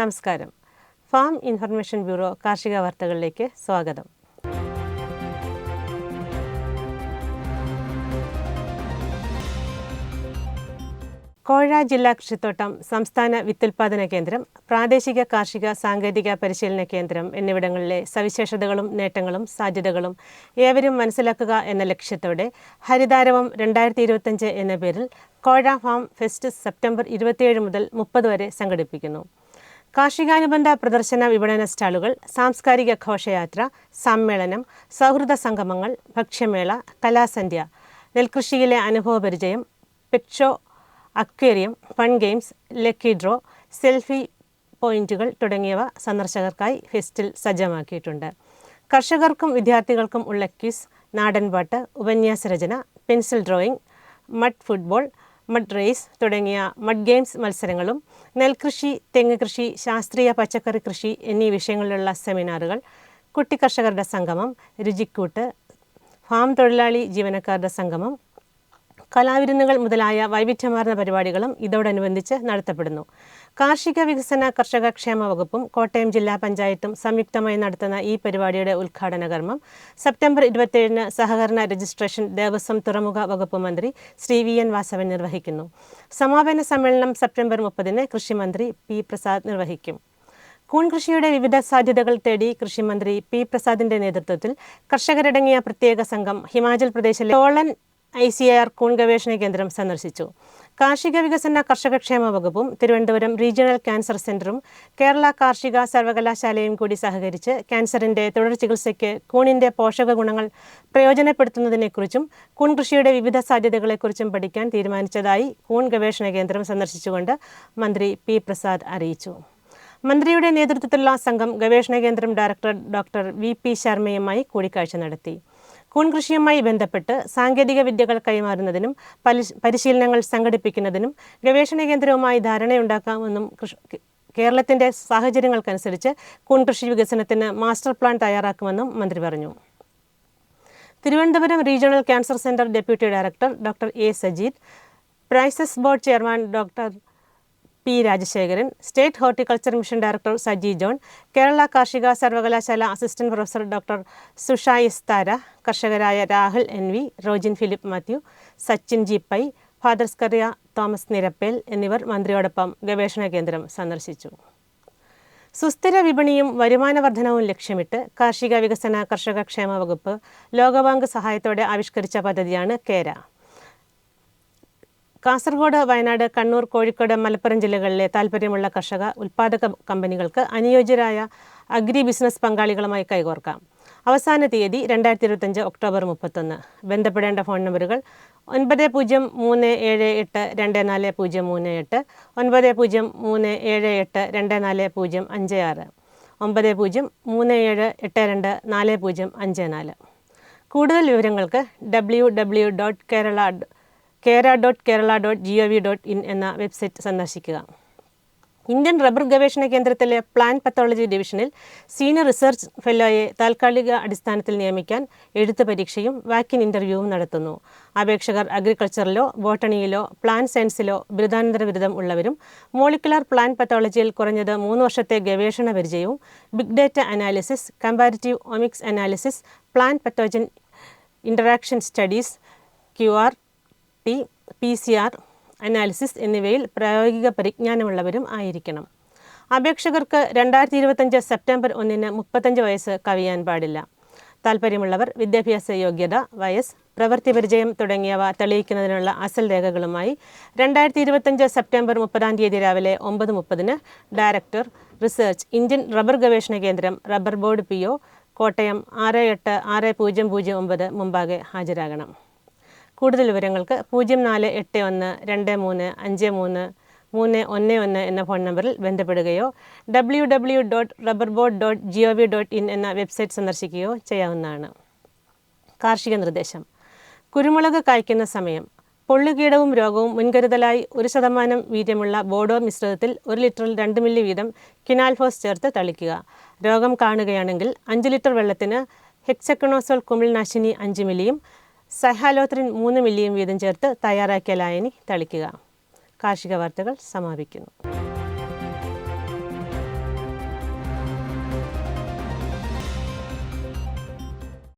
നമസ്കാരം. Farm information bureau കാർഷിക വാർത്തകളിലേക്ക് സ്വാഗതം. കോഴ ജില്ലാ കൃഷിത്തോട്ടം സംസ്ഥാന വിത്തുൽപാദന കേന്ദ്രം പ്രാദേശിക കാർഷിക സാങ്കേതിക പരിശീലന കേന്ദ്രം എന്നിവിടങ്ങളിലെ സവിശേഷതകളും നേട്ടങ്ങളും സാധ്യതകളും ഏവരും മനസ്സിലാക്കുക എന്ന ലക്ഷ്യത്തോടെ ഹരിതാരവം രണ്ടായിരത്തി ഇരുപത്തഞ്ച് എന്ന പേരിൽ കോഴ ഫാം ഫെസ്റ്റ് സെപ്റ്റംബർ ഇരുപത്തിയേഴ് മുതൽ മുപ്പത് വരെ സംഘടിപ്പിക്കുന്നു. കാർഷികാനുബന്ധ പ്രദർശന വിപണന സ്റ്റാളുകൾ സാംസ്കാരിക ഘോഷയാത്ര സമ്മേളനം സൗഹൃദ സംഗമങ്ങൾ ഭക്ഷ്യമേള കലാസന്ധ്യ നെൽകൃഷിയിലെ അനുഭവ പരിചയം പെക്ഷോ aquarium fun games lucky draw selfie പോയിന്റുകൾ തുടങ്ങിയവ സന്ദർശകർക്കായി ഫെസ്റ്റിൽ സജ്ജമാക്കിയിട്ടുണ്ട്. കർഷകർക്കും വിദ്യാർത്ഥികൾക്കും ഉള്ള ക്വിസ് നാടൻപാട്ട് ഉപന്യാസ രചന pencil drawing mud football mud race തുടങ്ങിയ മഡ് ഗെയിംസ് മത്സരങ്ങളും നെൽകൃഷി തെങ്ങ് കൃഷി ശാസ്ത്രീയ പച്ചക്കറി കൃഷി എന്നീ വിഷയങ്ങളിലുള്ള സെമിനാറുകൾ കുട്ടി കർഷകരുടെ സംഗമം രുചിക്കൂട്ട് ഫാം തൊഴിലാളി ജീവനക്കാരുടെ സംഗമം കലാവിരുന്നുകൾ മുതലായ വൈവിധ്യമാർന്ന പരിപാടികളും ഇതോടനുബന്ധിച്ച് നടത്തപ്പെടുന്നു. കാർഷിക വികസന കർഷക ക്ഷേമ വകുപ്പും കോട്ടയം ജില്ലാ പഞ്ചായത്തും സംയുക്തമായി നടത്തുന്ന ഈ പരിപാടിയുടെ ഉദ്ഘാടന കർമ്മം സെപ്റ്റംബർ ഇരുപത്തിയേഴിന് സഹകരണ രജിസ്ട്രേഷൻ ദേവസ്വം തുറമുഖ വകുപ്പ് മന്ത്രി ശ്രീ വി എൻ വാസവൻ നിർവഹിക്കുന്നു. സമാപന സമ്മേളനം സെപ്റ്റംബർ മുപ്പതിന് കൃഷിമന്ത്രി പി പ്രസാദ് നിർവഹിക്കും. കൂൺ കൃഷിയുടെ വിവിധ സാധ്യതകൾ തേടി കൃഷിമന്ത്രി പി പ്രസാദിന്റെ നേതൃത്വത്തിൽ കർഷകരടങ്ങിയ പ്രത്യേക സംഘം ഹിമാചൽ പ്രദേശിലെ സോളൻ ഐ സി ആർ കൂൺ ഗവേഷണ കേന്ദ്രം സന്ദർശിച്ചു. കാർഷിക വികസന കർഷകക്ഷേമ വകുപ്പും തിരുവനന്തപുരം റീജിയണൽ ക്യാൻസർ സെന്ററും കേരള കാർഷിക സർവകലാശാലയും കൂടി സഹകരിച്ച് ക്യാൻസറിന്റെ തുടർ ചികിത്സയ്ക്ക് കൂണിന്റെ പോഷക ഗുണങ്ങൾ പ്രയോജനപ്പെടുത്തുന്നതിനെക്കുറിച്ചും കൂൺ കൃഷിയുടെ വിവിധ സാധ്യതകളെക്കുറിച്ചും പഠിക്കാൻ തീരുമാനിച്ചതായി കൂൺ ഗവേഷണ കേന്ദ്രം സന്ദർശിച്ചുകൊണ്ട് മന്ത്രി പി പ്രസാദ് അറിയിച്ചു. മന്ത്രിയുടെ നേതൃത്വത്തിലുള്ള സംഘം ഗവേഷണ കേന്ദ്രം ഡയറക്ടർ ഡോക്ടർ വി പി ശർമ്മയുമായി കൂടിക്കാഴ്ച നടത്തി. കൂൺ കൃഷിയുമായി ബന്ധപ്പെട്ട് സാങ്കേതിക വിദ്യകൾ കൈമാറുന്നതിനും പരിശീലനങ്ങൾ സംഘടിപ്പിക്കുന്നതിനും ഗവേഷണ കേന്ദ്രവുമായി ധാരണയുണ്ടാക്കാമെന്നും കേരളത്തിന്റെ സാഹചര്യങ്ങൾക്കനുസരിച്ച് കൂൺ കൃഷി വികസനത്തിന് മാസ്റ്റർ പ്ലാൻ തയ്യാറാക്കുമെന്നും മന്ത്രി പറഞ്ഞു. Thiruvananthapuram regional cancer centre deputy director doctor A Sajeed prices board chairman doctor P Rajasekharan state horticulture mission director Saji John Kerala കാർഷിക സർവകലാശാല assistant professor doctor Susha S Thara കർഷകരായ Rahul N V Rojin Philip Mathew Sachin G Pai father Scaria Thomas Nirappel എന്നിവർ മന്ത്രിയോടൊപ്പം ഗവേഷണ കേന്ദ്രം സന്ദർശിച്ചു. സുസ്ഥിര വിപണിയും വരുമാന വർധനവും ലക്ഷ്യമിട്ട് കാർഷിക വികസന കർഷക ക്ഷേമ വകുപ്പ് ലോകബാങ്ക് സഹായത്തോടെ ആവിഷ്കരിച്ച പദ്ധതിയാണ് കേര. കാസർഗോഡ് വയനാട് കണ്ണൂർ കോഴിക്കോട് മലപ്പുറം ജില്ലകളിലെ താൽപ്പര്യമുള്ള കർഷക ഉൽപ്പാദക കമ്പനികൾക്ക് അനുയോജ്യരായ അഗ്രി ബിസിനസ് പങ്കാളികളുമായി കൈകോർക്കാം. അവസാന തീയതി രണ്ടായിരത്തി ഇരുപത്തഞ്ച് ഒക്ടോബർ മുപ്പത്തൊന്ന്. ബന്ധപ്പെടേണ്ട ഫോൺ നമ്പറുകൾ ഒൻപത് പൂജ്യം മൂന്ന് ഏഴ് എട്ട് രണ്ട് നാല് പൂജ്യം മൂന്ന് എട്ട് ഒൻപത് പൂജ്യം മൂന്ന് ഏഴ് എട്ട് രണ്ട് നാല് പൂജ്യം അഞ്ച് ആറ് ഒമ്പത് പൂജ്യം മൂന്ന് ഏഴ് എട്ട് രണ്ട് നാല് പൂജ്യം അഞ്ച് നാല്. കൂടുതൽ വിവരങ്ങൾക്ക് W W dot Kerala Kera dot Kerala dot G O V dot in എന്ന വെബ്സൈറ്റ് സന്ദർശിക്കുക. ഇന്ത്യൻ റബ്ബർ ഗവേഷണ കേന്ദ്രത്തിലെ പ്ലാന്റ് പത്തോളജി ഡിവിഷനിൽ സീനിയർ റിസർച്ച് ഫെല്ലോയെ താൽക്കാലിക അടിസ്ഥാനത്തിൽ നിയമിക്കാൻ എഴുത്ത് പരീക്ഷയും വാക്കിൻ ഇന്റർവ്യൂവും നടത്തുന്നു. അപേക്ഷകർ അഗ്രികൾച്ചറിലോ ബോട്ടണിയിലോ പ്ലാന്റ് സയൻസിലോ ബിരുദാനന്തര ബിരുദം ഉള്ളവരും മോളിക്കുലർ പ്ലാന്റ് പത്തോളജിയിൽ കുറഞ്ഞത് മൂന്ന് വർഷത്തെ ഗവേഷണ പരിചയവും big data analysis comparative omics analysis plant pathogen interaction studies Q R T P C R analysis എന്നിവയിൽ പ്രായോഗിക പരിജ്ഞാനമുള്ളവരും ആയിരിക്കണം. അപേക്ഷകർക്ക് രണ്ടായിരത്തി ഇരുപത്തഞ്ച് സെപ്റ്റംബർ ഒന്നിന് മുപ്പത്തഞ്ച് വയസ്സ് കവിയാൻ പാടില്ല. താൽപ്പര്യമുള്ളവർ വിദ്യാഭ്യാസ യോഗ്യത വയസ്സ് പ്രവൃത്തി പരിചയം തുടങ്ങിയവ തെളിയിക്കുന്നതിനുള്ള അസൽ രേഖകളുമായി രണ്ടായിരത്തി ഇരുപത്തഞ്ച് സെപ്റ്റംബർ മുപ്പതാം തീയതി രാവിലെ ഒമ്പത് മുപ്പതിന് ഡയറക്ടർ റിസർച്ച് ഇന്ത്യൻ റബ്ബർ ഗവേഷണ കേന്ദ്രം റബ്ബർ ബോർഡ് പി കോട്ടയം ആറ് എട്ട് ആറ് പൂജ്യം പൂജ്യം ഒമ്പത് മുമ്പാകെ ഹാജരാകണം. കൂടുതൽ വിവരങ്ങൾക്ക് പൂജ്യം നാല് എട്ട് ഒന്ന് രണ്ട് മൂന്ന് അഞ്ച് മൂന്ന് മൂന്ന് ഒന്ന് ഒന്ന് എന്ന ഫോൺ നമ്പറിൽ ബന്ധപ്പെടുകയോ W W dot rubber board dot G O V dot in എന്ന വെബ്സൈറ്റ് സന്ദർശിക്കുകയോ ചെയ്യാവുന്നതാണ്. കാർഷിക നിർദ്ദേശം. കുരുമുളക് കായ്ക്കുന്ന സമയം. പൊള്ളുകീടവും രോഗവും മുൻകരുതലായി ഒരു ശതമാനം വീര്യമുള്ള ബോഡോ മിശ്രിതത്തിൽ ഒരു ലിറ്ററിൽ രണ്ട് മില്ലി വീതം കിനാൽഫോസ് ചേർത്ത് തളിക്കുക. രോഗം കാണുകയാണെങ്കിൽ അഞ്ച് ലിറ്റർ വെള്ളത്തിന് ഹെക്സക്കണോസോൾ കുമിൾനാശിനി അഞ്ച് മില്ലിയും സഹാലോത്രിൻ മൂന്ന് മില്ലിയും വീതം ചേർത്ത് തയ്യാറാക്കിയ ലായനി തളിക്കുക. കാർഷിക വാർത്തകൾ സമാപിക്കുന്നു.